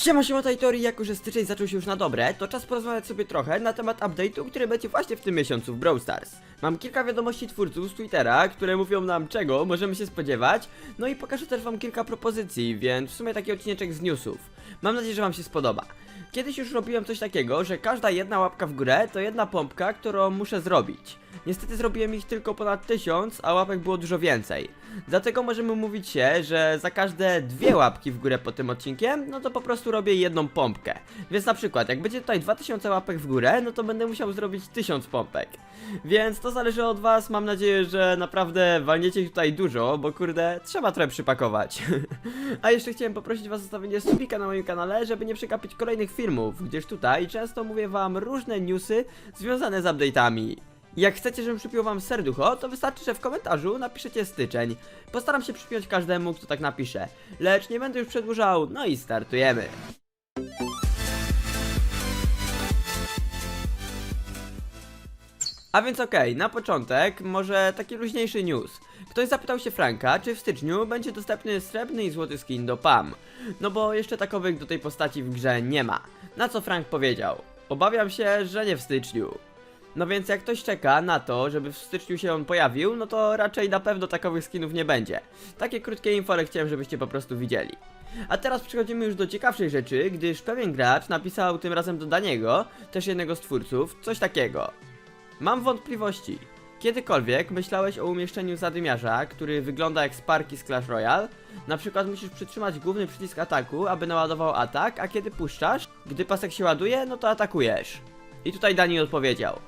Siema, siema, Tajtori, jako że styczeń zaczął się już na dobre, to czas porozmawiać sobie trochę na temat update'u, który będzie właśnie w tym miesiącu w Brawl Stars. Mam kilka wiadomości twórców z Twittera, które mówią nam czego możemy się spodziewać, no i pokażę też wam kilka propozycji, więc w sumie taki odcineczek z newsów. Mam nadzieję, że wam się spodoba. Kiedyś już robiłem coś takiego, że każda jedna łapka w górę to jedna pompka, którą muszę zrobić. Niestety zrobiłem ich tylko ponad tysiąc, a łapek było dużo więcej. Dlatego możemy mówić się, że za każde dwie łapki w górę pod tym odcinkiem, no to po prostu robię jedną pompkę. Więc na przykład, jak będzie tutaj 2000 łapek w górę, no to będę musiał zrobić 1000 pompek. Więc to zależy od was, mam nadzieję, że naprawdę walniecie tutaj dużo, bo kurde, trzeba trochę przypakować. A jeszcze chciałem poprosić was o zostawienie subika na moim kanale, żeby nie przegapić kolejnych filmów, gdyż tutaj często mówię wam różne newsy związane z update'ami. Jak chcecie, żebym przypiął wam serducho, to wystarczy, że w komentarzu napiszecie styczeń. Postaram się przypiąć każdemu, kto tak napisze. Lecz nie będę już przedłużał, no i startujemy. A więc okej, na początek może taki luźniejszy news. Ktoś zapytał się Franka, czy w styczniu będzie dostępny srebrny i złoty skin do PAM. No bo jeszcze takowych do tej postaci w grze nie ma. Na co Frank powiedział? Obawiam się, że nie w styczniu. No więc jak ktoś czeka na to, żeby w styczniu się on pojawił, no to raczej na pewno takowych skinów nie będzie. Takie krótkie info, ale chciałem, żebyście po prostu widzieli. A teraz przechodzimy już do ciekawszej rzeczy, gdyż pewien gracz napisał tym razem do Daniego, też jednego z twórców, coś takiego. Mam wątpliwości. Kiedykolwiek myślałeś o umieszczeniu zadymiarza, który wygląda jak Sparky z Clash Royale? Na przykład musisz przytrzymać główny przycisk ataku, aby naładował atak, a kiedy puszczasz, gdy pasek się ładuje, no to atakujesz. I tutaj Dani odpowiedział.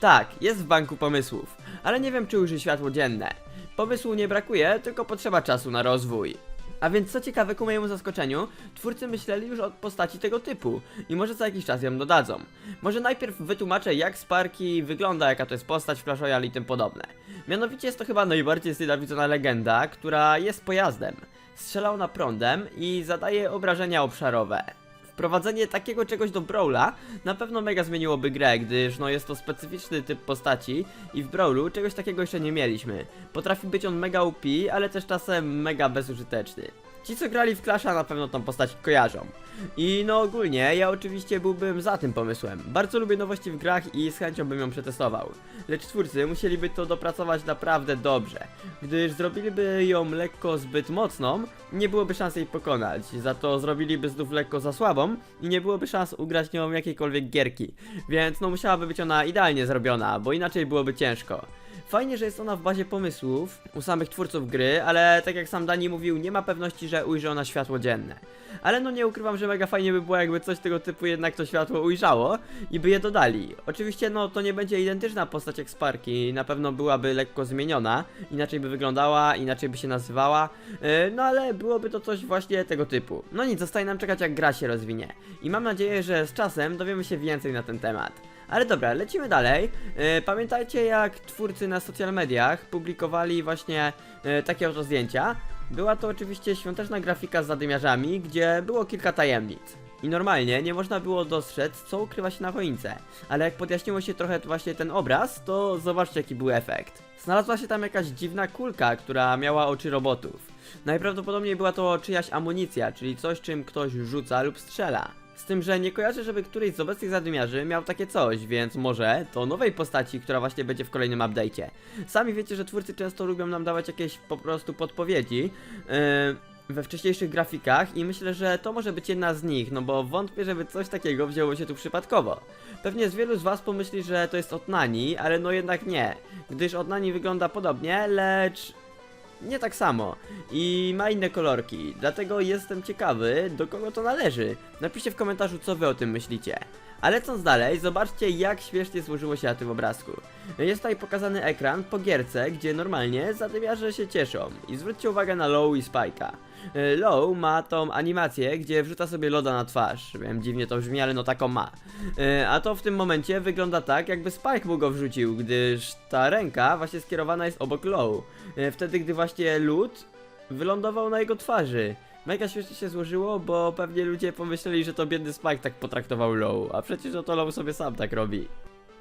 Tak, jest w banku pomysłów, ale nie wiem czy ujrzy światło dzienne. Pomysłu nie brakuje, tylko potrzeba czasu na rozwój. A więc co ciekawe ku mojemu zaskoczeniu, twórcy myśleli już o postaci tego typu i może za jakiś czas ją dodadzą. Może najpierw wytłumaczę jak Sparky wygląda, jaka to jest postać w Clash Royale i tym podobne. Mianowicie jest to chyba najbardziej znienawidzona legenda, która jest pojazdem. Strzela ona prądem i zadaje obrażenia obszarowe. Wprowadzenie takiego czegoś do Brawla na pewno mega zmieniłoby grę, gdyż no jest to specyficzny typ postaci i w Brawlu czegoś takiego jeszcze nie mieliśmy. Potrafi być on mega OP, ale też czasem mega bezużyteczny. Ci co grali w Clasha na pewno tą postać kojarzą. I no ogólnie, ja oczywiście byłbym za tym pomysłem. Bardzo lubię nowości w grach i z chęcią bym ją przetestował. Lecz twórcy musieliby to dopracować naprawdę dobrze. Gdyż zrobiliby ją lekko zbyt mocną, nie byłoby szans jej pokonać. Za to zrobiliby znów lekko za słabą i nie byłoby szans ugrać nią jakiejkolwiek gierki. Więc no musiałaby być ona idealnie zrobiona, bo inaczej byłoby ciężko. Fajnie, że jest ona w bazie pomysłów u samych twórców gry, ale tak jak sam Dani mówił, nie ma pewności, że ujrzy ona światło dzienne. Ale no nie ukrywam, że mega fajnie by było, jakby coś tego typu jednak to światło ujrzało i by je dodali. Oczywiście no to nie będzie identyczna postać jak Sparky, na pewno byłaby lekko zmieniona, inaczej by wyglądała, inaczej by się nazywała, yy, no ale byłoby to coś właśnie tego typu. No nic, zostaje nam czekać jak gra się rozwinie. I mam nadzieję, że z czasem dowiemy się więcej na ten temat. Ale dobra, lecimy dalej. E, pamiętajcie jak twórcy na social mediach publikowali właśnie e, takie oto zdjęcia. Była to oczywiście świąteczna grafika z zadymiarzami, gdzie było kilka tajemnic. I normalnie nie można było dostrzec, co ukrywa się na choince. Ale jak podjaśniło się trochę właśnie ten obraz, to zobaczcie jaki był efekt. Znalazła się tam jakaś dziwna kulka, która miała oczy robotów. Najprawdopodobniej była to czyjaś amunicja, czyli coś czym ktoś rzuca lub strzela. Z tym, że nie kojarzę, żeby któryś z obecnych zadymiarzy miał takie coś, więc może to nowej postaci, która właśnie będzie w kolejnym update'cie. Sami wiecie, że twórcy często lubią nam dawać jakieś po prostu podpowiedzi yy, we wcześniejszych grafikach i myślę, że to może być jedna z nich, no bo wątpię, żeby coś takiego wzięło się tu przypadkowo. Pewnie z wielu z was pomyśli, że to jest od Nani, ale no jednak nie, gdyż od Nani wygląda podobnie, lecz nie tak samo i ma inne kolorki, dlatego jestem ciekawy, do kogo to należy. Napiszcie w komentarzu, co wy o tym myślicie. A lecąc dalej, zobaczcie jak śmiesznie złożyło się na tym obrazku. Jest tutaj pokazany ekran po gierce, gdzie normalnie zadymiarze się cieszą. I zwróćcie uwagę na Low i Spike'a. Y, Low ma tą animację, gdzie wrzuca sobie loda na twarz. Wiem, dziwnie to brzmi, ale no taką ma. Y, A to w tym momencie wygląda tak, jakby Spike mu go wrzucił, gdyż ta ręka właśnie skierowana jest obok Low. Y, Wtedy, gdy właśnie lód wylądował na jego twarzy. Mega śmiesznie się złożyło, bo pewnie ludzie pomyśleli, że to biedny Spike tak potraktował Low, a przecież no to Low sobie sam tak robi.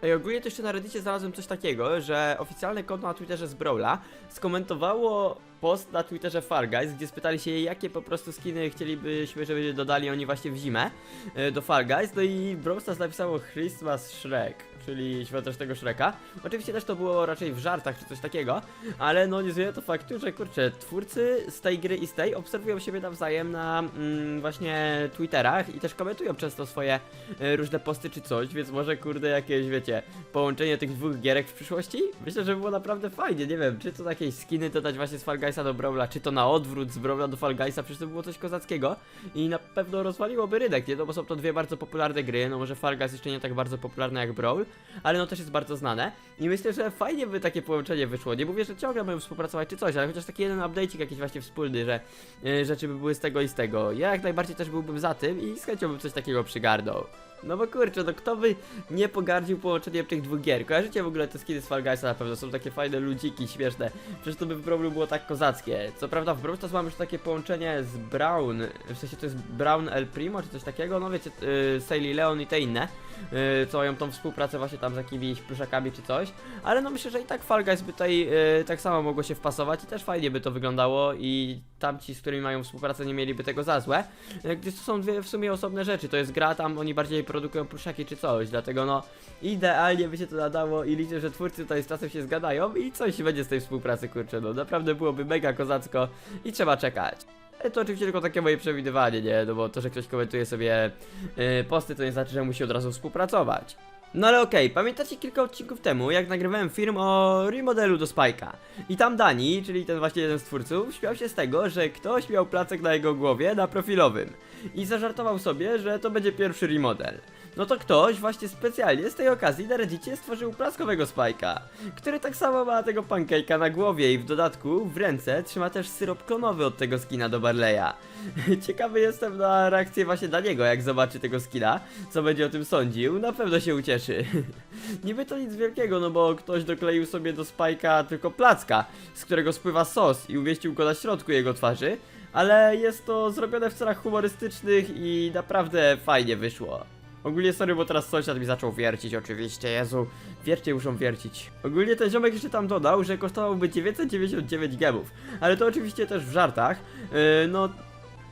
Ej, ogólnie to jeszcze na Reddicie znalazłem coś takiego, że oficjalne konto na Twitterze z Brawla skomentowało post na Twitterze Fall Guys, gdzie spytali się jakie po prostu skiny chcielibyśmy, żeby dodali oni właśnie w zimę e, do Fall Guys. No i Brawl Stars napisało Christmas Shrek, czyli świątecznego Shreka. Oczywiście też to było raczej w żartach czy coś takiego, ale no nie zmienia to faktu, że kurczę, twórcy z tej gry i z tej obserwują siebie nawzajem na mm, właśnie Twitterach i też komentują często swoje e, różne posty czy coś, więc może kurde jakieś, wiecie, połączenie tych dwóch gierek w przyszłości? Myślę, że by było naprawdę fajnie, nie wiem, czy to jakieś skiny dodać właśnie z Fall Guysa do Brawla, czy to na odwrót z Brawla do Fall Guysa, przecież to by było coś kozackiego i na pewno rozwaliłoby rynek, nie? No bo są to dwie bardzo popularne gry, no może Fall Guys jeszcze nie tak bardzo popularne jak Brawl, ale no też jest bardzo znane i myślę, że fajnie by takie połączenie wyszło, nie mówię, że ciągle mają współpracować czy coś, ale chociaż taki jeden update'ik jakiś właśnie wspólny, że e, rzeczy by były z tego i z tego. Ja jak najbardziej też byłbym za tym i z chęcią bym coś takiego przygarnął. No bo kurczę, no kto by nie pogardził połączeniem tych dwóch gier? Kojarzycie w ogóle te skiny z Fall Guysa na pewno, są takie fajne ludziki, śmieszne. Przecież to by w Brawlu było tak kozackie. Co prawda w Brawl Stars mamy już takie połączenie z Brown, w sensie to jest Brown El Primo czy coś takiego, no wiecie, yy, Sailey Leon i te inne, yy, co mają tą współpracę właśnie tam z jakimiś pluszakami czy coś. Ale no myślę, że i tak Fall Guys by tutaj yy, tak samo mogło się wpasować i też fajnie by to wyglądało i tamci, z którymi mają współpracę nie mieliby tego za złe. Yy, Gdyż to są dwie w sumie osobne rzeczy, to jest gra, tam oni bardziej produkują pluszaki czy coś, dlatego no idealnie by się to nadało i liczę, że twórcy tutaj z czasem się zgadają i coś będzie z tej współpracy, kurczę, no naprawdę byłoby mega kozacko i trzeba czekać. Ale to oczywiście tylko takie moje przewidywanie, nie? No bo to, że ktoś komentuje sobie yy, posty, to nie znaczy, że musi od razu współpracować. No ale okej, pamiętacie kilka odcinków temu, jak nagrywałem film o remodelu do Spike'a. I tam Dani, czyli ten właśnie jeden z twórców, śmiał się z tego, że ktoś miał placek na jego głowie na profilowym. I zażartował sobie, że to będzie pierwszy remodel. No to ktoś właśnie specjalnie z tej okazji na Reddicie stworzył plaskowego Spike'a, który tak samo ma tego pancake'a na głowie i w dodatku w ręce trzyma też syrop klonowy od tego skina do Barleya. Ciekawy jestem na reakcję właśnie Daniego, jak zobaczy tego skina, co będzie o tym sądził, na pewno się ucieszy. Niby to nic wielkiego, no bo ktoś dokleił sobie do Spike'a tylko placka, z którego spływa sos i umieścił go na środku jego twarzy, ale jest to zrobione w celach humorystycznych i naprawdę fajnie wyszło. Ogólnie sorry, bo teraz sąsiad mi zaczął wiercić oczywiście, Jezu, wiercie muszą wiercić. Ogólnie ten ziomek jeszcze tam dodał, że kosztowałby 999 gemów, ale to oczywiście też w żartach, yy, no...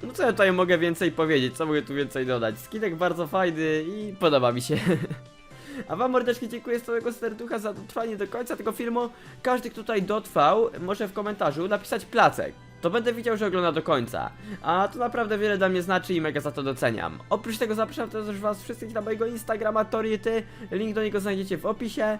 No co ja tutaj mogę więcej powiedzieć, co mogę tu więcej dodać? Skinek bardzo fajny i podoba mi się. A wam mordeczki dziękuję z całego serducha za dotrwanie do końca tego filmu. Każdy, kto tutaj dotrwał, może w komentarzu napisać placek. To będę widział, że ogląda do końca. A to naprawdę wiele dla mnie znaczy i mega za to doceniam. Oprócz tego zapraszam też was wszystkich na mojego Instagrama Toriety. Link do niego znajdziecie w opisie.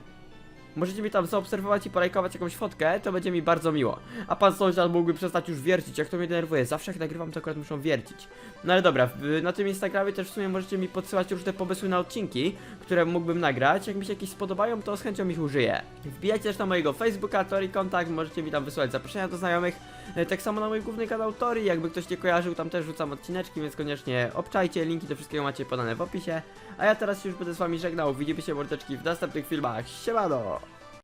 Możecie mi tam zaobserwować i polajkować jakąś fotkę, to będzie mi bardzo miło. A pan sąsiad mógłby przestać już wiercić, jak to mnie denerwuje. Zawsze jak nagrywam, to akurat muszą wiercić. No ale dobra, na tym Instagramie też w sumie możecie mi podsyłać różne pomysły na odcinki, które mógłbym nagrać. Jak mi się jakieś spodobają, to z chęcią ich użyję. Wbijajcie też na mojego Facebooka, Tori Kontakt, możecie mi tam wysłać zaproszenia do znajomych. E, Tak samo na mój główny kanał Tori, jakby ktoś nie kojarzył, tam też rzucam odcineczki, więc koniecznie obczajcie, linki do wszystkiego macie podane w opisie. A ja teraz już będę z wami żegnał, widzimy się mordeczki w następnych filmach. Siemano!